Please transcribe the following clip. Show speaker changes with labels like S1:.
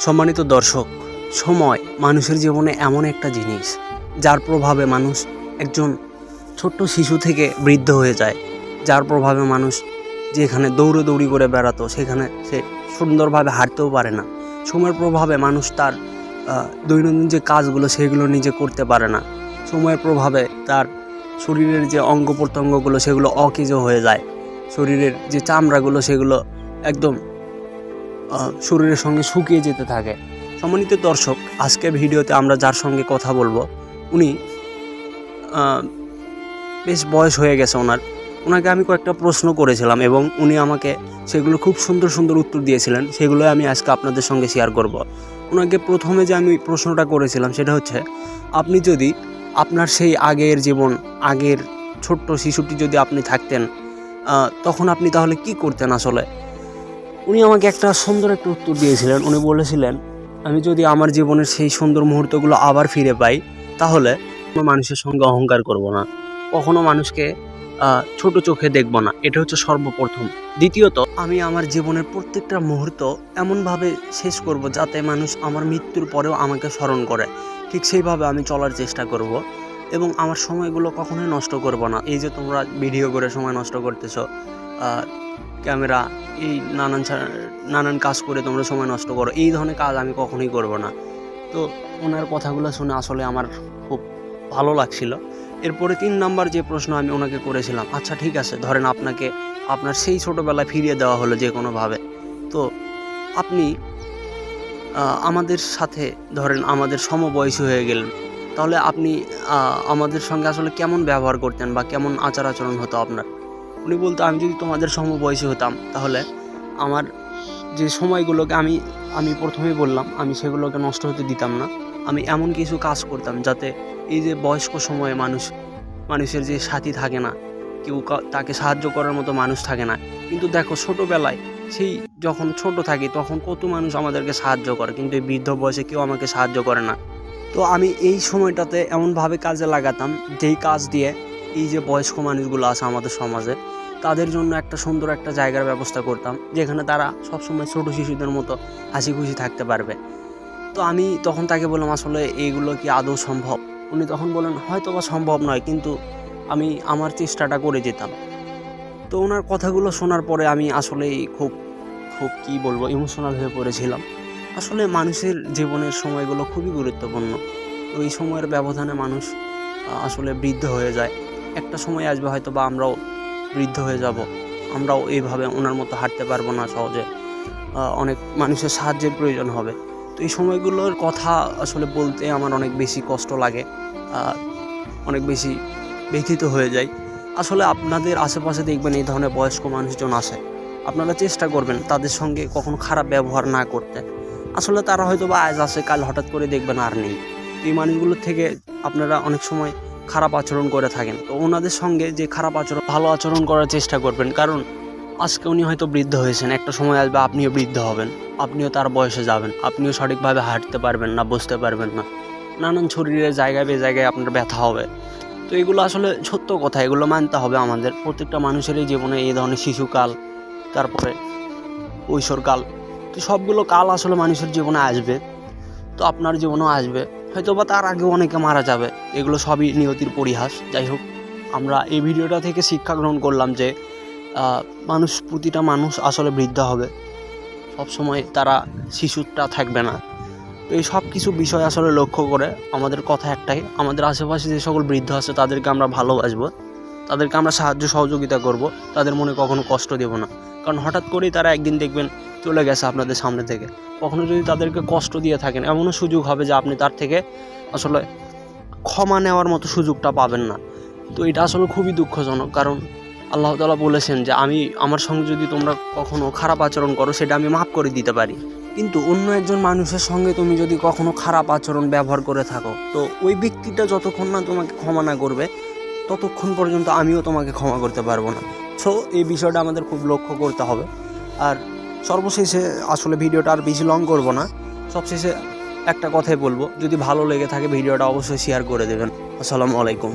S1: সম্মানিত দর্শক, সময় মানুষের জীবনে এমন একটা জিনিস, যার প্রভাবে মানুষ একজন ছোট্ট শিশু থেকে বৃদ্ধ হয়ে যায়। যার প্রভাবে মানুষ যেখানে দৌড়ে দৌড়ি করে বেড়াতো, সেখানে সে সুন্দরভাবে হাঁটতেও পারে না। সময়ের প্রভাবে মানুষ তার দৈনন্দিন যে কাজগুলো, সেগুলো নিজে করতে পারে না। সময়ের প্রভাবে তার শরীরের যে অঙ্গ প্রত্যঙ্গগুলো সেগুলো অকেজ হয়ে যায়। শরীরের যে চামড়াগুলো, সেগুলো একদম শরীরের সঙ্গে শুকিয়ে যেতে থাকে। সম্মানিত দর্শক, আজকের ভিডিওতে আমরা যার সঙ্গে কথা বলব, উনি বেশ বয়স হয়ে গেছে ওনার। ওনাকে আমি কয়েকটা প্রশ্ন করেছিলাম এবং উনি আমাকে সেগুলো খুব সুন্দর সুন্দর উত্তর দিয়েছিলেন। সেগুলোই আমি আজকে আপনাদের সঙ্গে শেয়ার করব। ওনাকে প্রথমে যে আমি প্রশ্নটা করেছিলাম সেটা হচ্ছে, আপনি যদি আপনার সেই আগের জীবন, আগের ছোট্ট শিশুটি যদি আপনি থাকতেন তখন আপনি তাহলে কি করতেন আসলে? উনি আমাকে একটা সুন্দর একটা উত্তর দিয়েছিলেন। উনি বলেছিলেন, আমি যদি আমার জীবনের সেই সুন্দর মুহূর্তগুলো আবার ফিরে পাই, তাহলে মানুষের সঙ্গে অহংকার করব না। কখনো মানুষকে ছোট চোখে দেখব না। এটা হচ্ছে সর্বপ্রথম। দ্বিতীয়ত, আমি আমার জীবনের প্রত্যেকটা মুহূর্ত এমনভাবে শেষ করব যাতে মানুষ আমার মৃত্যুর পরেও আমাকে স্মরণ করে। ঠিক সেইভাবে আমি চলার চেষ্টা করব এবং আমার সময়গুলো কখনোই নষ্ট করব না। এই যে তোমরা ভিডিও করে সময় নষ্ট করতেছো ক্যামেরা, এই নানান নানান কাজ করে তোমরা সময় নষ্ট করো। এই ধরনের কাজ আমি কখনোই করব না। তো ওনার কথাগুলো শুনে আসলে আমার খুব ভালো লাগছিল। এরপরে তিন নাম্বার যে প্রশ্ন আমি ওনাকে করেছিলাম আচ্ছা ঠিক আছে, ধরেন আপনাকে, আপনার সেই ছোটোবেলায় ফিরিয়ে দেওয়া হলো যে কোনোভাবে। তো আপনি আমাদের সাথে ধরেন আমাদের সমবয়সী হয়ে গেলেন। তাহলে আপনি আমাদের সঙ্গে আসলে কেমন ব্যবহার করতেন বা কেমন আচার আচরণ হতো আপনার? উনি বলতো, আমি যদি তোমাদের সমবয়সী হতাম, তাহলে আমার যে সময়গুলোকে আমি আমি প্রথমেই বললাম, আমি সেগুলোকে নষ্ট হতে দিতাম না। আমি এমন কিছু কাজ করতাম যাতে এই যে বয়স্ক সময়ে মানুষ, মানুষের যে সাথী থাকে না, কেউ তাকে সাহায্য করার মতো মানুষ থাকে না। কিন্তু দেখো, ছোটোবেলায় সেই যখন ছোট থাকি, তখন কত মানুষ আমাদেরকে সাহায্য করে, কিন্তু এই বৃদ্ধ বয়সে কেউ আমাকে সাহায্য করে না। তো আমি এই সময়টাতে এমনভাবে কাজে লাগাতাম, যেই কাজ দিয়ে এই যে বয়স্ক মানুষগুলো আছে আমাদের সমাজে তাদের জন্য একটা সুন্দর একটা জায়গার ব্যবস্থা করতাম, যেখানে তারা সবসময় ছোট শিশুদের মতো হাসি খুশি থাকতে পারবে। তো আমি তখন তাকে বললাম, আসলে এইগুলো কি আদৌ সম্ভব? উনি তখন বললেন হয়তো বা সম্ভব নয়, কিন্তু আমি, আমার চেষ্টাটা করে যেতাম। তো ওনার কথাগুলো শোনার পরে আমি আসলেই খুব খুব কি বলব ইমোশনাল হয়ে পড়েছিলাম। আসলে মানুষের জীবনের সময়গুলো খুবই গুরুত্বপূর্ণ। তো এই সময়ের ব্যবধানে মানুষ আসলে বৃদ্ধ হয়ে যায়। একটা সময় আসবে হয়তো বা আমরাও বৃদ্ধ হয়ে যাব। আমরাও এইভাবে ওনার মতো হাঁটতে পারব না সহজে। অনেক মানুষের সাহায্যের প্রয়োজন হবে। তো এই সময়গুলোর কথা আসলে বলতে আমার অনেক বেশি কষ্ট লাগে। অনেক বেশি ব্যথিত হয়ে যায় আসলে আপনাদের আশেপাশে দেখবেন এই ধরনের বয়স্ক মানুষজন আসে। আপনারা চেষ্টা করবেন তাদের সঙ্গে কখনো খারাপ ব্যবহার না করতে। আসলে তারা হয়তো বা আজ আসে, কাল হঠাৎ করে দেখবেন আর নেই। এই মানুষগুলোর থেকে আপনারা অনেক সময় খারাপ আচরণ করে থাকেন। তো ওনাদের সঙ্গে যে খারাপ আচরণ, ভালো আচরণ করার চেষ্টা করবেন। কারণ আজকে উনি হয়তো বৃদ্ধ হয়েছেন, একটা সময় আসবে আপনিও বৃদ্ধ হবেন, আপনিও তার বয়সে যাবেন, আপনিও সঠিকভাবে হাঁটতে পারবেন না, বসতে পারবেন না। নানান শরীরের জায়গায় বে জায়গায় আপনার ব্যথা হবে। তো এগুলো আসলে সত্য কথা, এগুলো মানতে হবে আমাদের। প্রত্যেকটা মানুষেরই জীবনে এই ধরনের শিশুকাল, তারপরে কৈশোরকাল, তো সবগুলো কাল আসলে মানুষের জীবনে আসবে। তো আপনার জীবনেও আসবে। হয়তো বা তার আগেও অনেকে মারা যাবে। এগুলো সবই নিয়তির পরিহাস। যাই হোক, আমরা এই ভিডিওটা থেকে শিক্ষা গ্রহণ করলাম যে মানুষ, প্রতিটা মানুষ আসলে বৃদ্ধ হবে। সবসময় তারা শিশুটা থাকবে না। তো এই সব কিছু বিষয় আসলে লক্ষ্য করে আমাদের কথা একটাই, আমাদের আশেপাশে যে সকল বৃদ্ধ আছে, তাদেরকে আমরা ভালোবাসবো। তাদেরকে আমরা সাহায্য সহযোগিতা করব। তাদের মনে কখনো কষ্ট দেব না। কারণ হঠাৎ করেই তারা একদিন দেখবেন চলে গেছে আপনাদের সামনে থেকে। কখনো যদি তাদেরকে কষ্ট দিয়ে থাকেন, এমনও সুযোগ হবে যে আপনি তার থেকে আসলে ক্ষমা নেওয়ার মতো সুযোগটা পাবেন না। তো এটা আসলে খুবই দুঃখজনক, কারণ আল্লাহ তালা বলেছেন যে, আমি আমার সঙ্গে যদি তোমরা কখনো খারাপ আচরণ করো, সেটা আমি মাফ করে দিতে পারি। কিন্তু অন্য একজন মানুষের সঙ্গে তুমি যদি কখনো খারাপ আচরণ ব্যবহার করে থাকো, তো ওই ব্যক্তিটা যতক্ষণ না তোমাকে ক্ষমা না করবে, ততক্ষণ পর্যন্ত আমিও তোমাকে ক্ষমা করতে পারব না। সো এই বিষয়টা আমাদের খুব লক্ষ্য করতে হবে। আর সর্বশেষে আসলে ভিডিওটা আর বেশি লং করব না। সবশেষে একটা কথাই বলব, যদি ভালো লেগে থাকে ভিডিওটা অবশ্যই শেয়ার করে দেবেন। আসসালামু আলাইকুম।